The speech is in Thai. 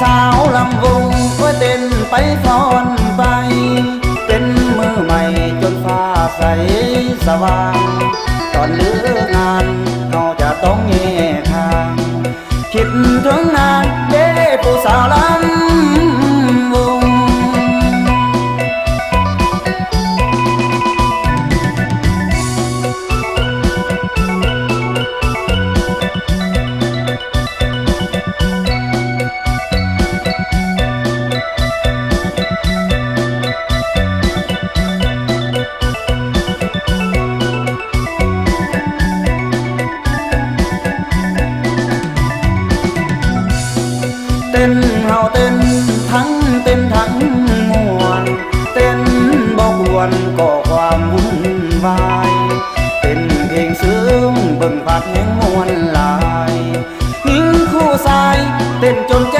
สาวลำวงก็เต้นไปพอนไป เป็นมือใหม่จนฟ้าใสสว่าง ตอนเลือกงานเราจะต้องเงียกทาง คิดถึงนาน ต้นเฮาเต้นทั้งเต้นทั้งมวนเต้นบ่กวนก่อความวุ่นวายเต้นเพลงซึ้งเบิ่งผักแหงมวลหลายหญิงคู่ชายเต้นจนแจ